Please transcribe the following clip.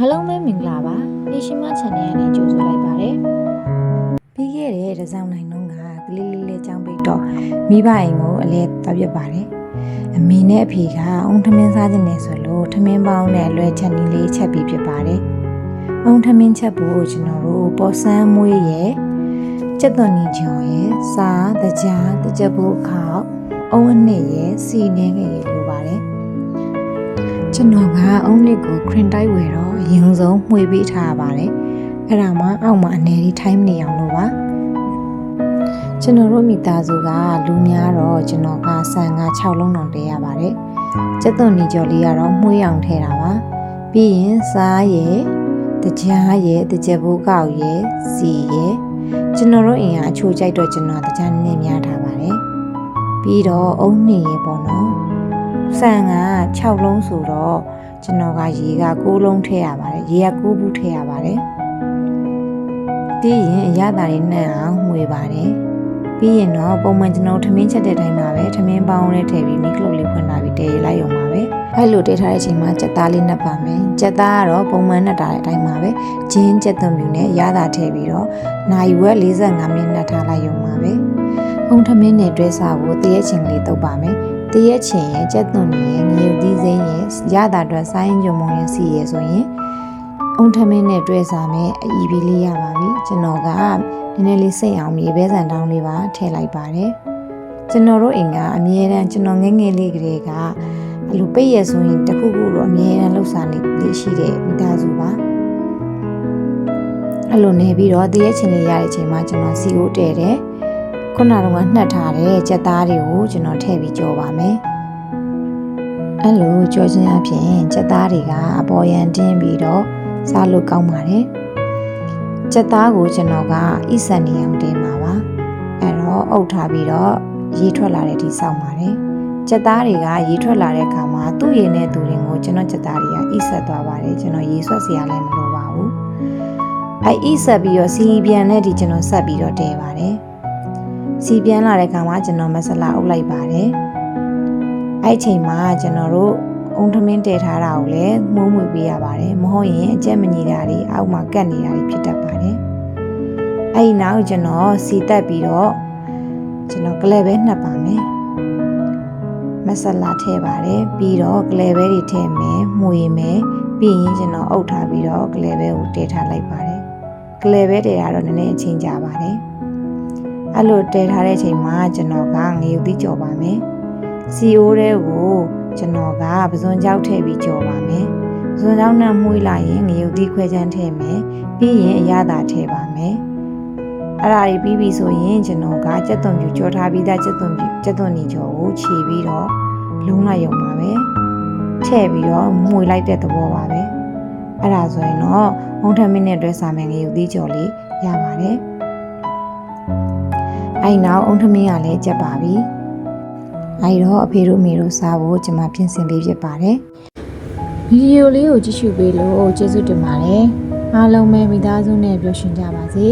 အားလုံးပဲမင်္ဂလာပါနေရှိမ channel ကနေကြိုဆိုလိုက်ပါတယ်ပြီးခဲ့တဲ့တစောင်းနိုင်လုံးကကလေးလေးလေးចောင်းပိတ်တော့မိဘအိမ်ကိုအလဲသွားပြပါတယ်အမေနဲ့အဖေကအုံထမင်းစားခြင်းနဲ့ဆိုလို့ထမင်းပေါင်းနဲ့အလွယ်ချက်နီးလေးချက်ပြီးဖြစ်ပါတယ်အုံထမင်းချက်ဖို့ကျွန်တော်တို့ပေါ်ဆန်းမွေးရဲ့ကျက်သွန်နီကျော်ရဲ့စားတကြားတကြဖို့ခောက်အုံအနှစ်ရဲ့စီနေငယ်ရဲ့လိုပါတယ် ကျွန်တော်ကအုံးနစ်ကိုခရင်တိုက်ဝယ်တော့အရင်ဆုံးမှွေပေးထားရပါတယ်အဲ့ဒါမှအောက်မှာအနေလေးထိုင်းမနေအောင်လို့ပါကျွန်တော်တို့မိသားစုကလူများတော့ကျွန်တော်ကဆန်က6လုံးတောင်တည်ရပါတယ်ကျက်သွန်နီကျော်လေးကတော့မှွေးအောင်ထဲတာပါပြီးရင်စားရယ်တကြားရယ်တကြက်ဘိုးကောက်ရယ်စီရယ်ကျွန်တော်တို့အိမ်ကအချိုးကြိုက်တော့ကျွန်တော်တကြားနည်းနည်းများထားပါတယ်ပြီးတော့အုံးနေရယ်ပေါ့နော် ဆန်က6လုံးဆိုတော့ကျွန်တော်ကရေက6လုံးထည့်ရပါတယ်ရေက9ဘူးထည့်ရပါတယ်ပြီးရင်အရသာတွေနှံ့အောင်မှွေပါတယ်ပြီးရင်တော့ပုံမှန်ကျွန်တော်ထမင်းချက်တဲ့တိုင်းမှာပဲထမင်းပေါင်းနဲ့ထည့်ပြီးမိကလုတ်လေးဖွင့်လာပြီးတည်လိုက်ရုံပါပဲအဲ့လိုတည်ထားတဲ့အချိန်မှာကြက်သားလေးနှက်ပါမယ်ကြက်သားကတော့ပုံမှန်နှက်တာတဲ့အတိုင်းပါပဲဂျင်းကြက်သွန်ပြူနဲ့ရသာထည့်ပြီးတော့နိုင်ဝက်45မိနစ်နှက်ထားလိုက်ရုံပါပဲပုံထမင်းနဲ့တွဲစားဖို့တည့်ရဲ့ချင်းကလေးတုပ်ပါမယ် တရက်ချင်ရဲ့ကြက်သွန်ရဲ့ငရုတ်သီးစိမ်းရဲ့ရတာအတွက်ဆိုင်းကြုံမုံရဲ့စီရဲ့ဆိုရင်အုံထမင်းနဲ့တွဲစားမယ်အီပီလေးရပါပြီကျွန်တော်ကနည်းနည်းလေးစိတ်အောင်မြေဘဲဆန်တောင်းလေးပါထည့်လိုက်ပါတယ်ကျွန်တော်တို့အိမ်ကအမြဲတမ်းကျွန်တော်ငယ်ငယ်လေးကလေးကအဲ့လိုပိတ်ရဆိုရင်တခုခုတော့အမြဲတမ်းလှုပ်ရှားနေလေးရှိတဲ့မိသားစုပါအဲ့လိုနေပြီးတော့တရက်ချင်လေးရတဲ့အချိန်မှာကျွန်တော်စီကိုတည့်တယ် ခုနကတော့နှက်ထားတဲ့ကြက်သားတွေကိုကျွန်တော်ထည့်ပြီးကြော်ပါမယ်။အဲ့လိုကြော်ခြင်းအပြင်ကြက်သားတွေကအပေါ်ယံတင်းပြီးတော့စားလို့ကောင်းပါတယ်။ကြက်သားကိုကျွန်တော်ကအိဆန်နေအောင်တင်းပါပါ။အဲ့တော့အုပ်ထားပြီးတော့ရေထွက်လာတဲ့ဒီစောင့်ပါတယ်။ကြက်သားတွေကရေထွက်လာတဲ့အခါမှာသူ့ရည်နဲ့သူတွေကိုကျွန်တော်ကြက်သားတွေကအိဆက်သွားပါတယ်ကျွန်တော်ရေဆွက်စရာလည်းမလိုပါဘူး။အဲ့အိဆက်ပြီးတော့စီပြန်နဲ့ဒီကျွန်တော်ဆက်ပြီးတော့တဲပါတယ်။ စီပြန်လာတဲ့ခါမှာကျွန်တော်မဆလာအုပ်လိုက်ပါတယ်။အဲ့ချိန်မှာကျွန်တော်တို့အုံထမင်းတည်ထားတာကိုလည်းမှုမွေပေးရပါတယ်။မဟုတ်ရင်အကျက်မညီတာတွေအောက်မှာကတ်နေတာတွေဖြစ်တတ်ပါတယ်။အဲ့ဒီနောက်ကျွန်တော်စီတက်ပြီးတော့ကျွန်တော်ကလဲပဲနှပ်ပါမယ်။မဆလာထည့်ပါတယ်ပြီးတော့ကလဲပဲတွေထည့်မယ်မှုရမယ်ပြီးရင်ကျွန်တော်အုပ်ထားပြီးတော့ကလဲပဲကိုတည်ထားလိုက်ပါတယ်။ကလဲပဲတည်တာတော့နည်းနည်းအချိန်ကြာပါတယ်။ အဲ့လိုတဲထားတဲ့အချိန်မှာကျွန်တော်ကငရုတ်သီးကြော်ပါမယ်။စီအိုးတဲ့ကိုကျွန်တော်ကပဇွန်ကြောက်ထည့်ပြီးကြော်ပါမယ်။ပဇွန်ကြောက်နဲ့မှုေးလိုက်ရင်ငရုတ်သီးခွဲချမ်းထည့်မယ်။ပြီးရင်အရသာထည့်ပါမယ်။အဲ့ဒါတွေပြီးပြီဆိုရင်ကျွန်တော်ကကြက်သွန်ပြူကြော်ထားပြီးသားကြက်သွန်ပြူကြက်သွန်နီကြော်ကိုခြေပြီးတော့လုံးလိုက်ရုံပါပဲ။ထည့်ပြီးတော့မှုေးလိုက်တဲ့သဘောပါပဲ။အဲ့ဒါဆိုရင်တော့ဟုံးထမင်းနဲ့တွဲစားမယ်ငရုတ်သီးကြော်လေးရပါတယ်။ အဲ့နောက်အုံထမင်းကလည်းကြက်ပါပြီအဲ့တော့အဖေတို့မေတို့စားဖို့ကျွန်မပြင်ဆင်ပေးဖြစ်ပါတယ်ဗီဒီယိုလေးကိုကြည့်ရှုပေးလို့ကျေးဇူးတင်ပါတယ်အားလုံးပဲမိသားစုနဲ့ပျော်ရွှင်ကြပါစေ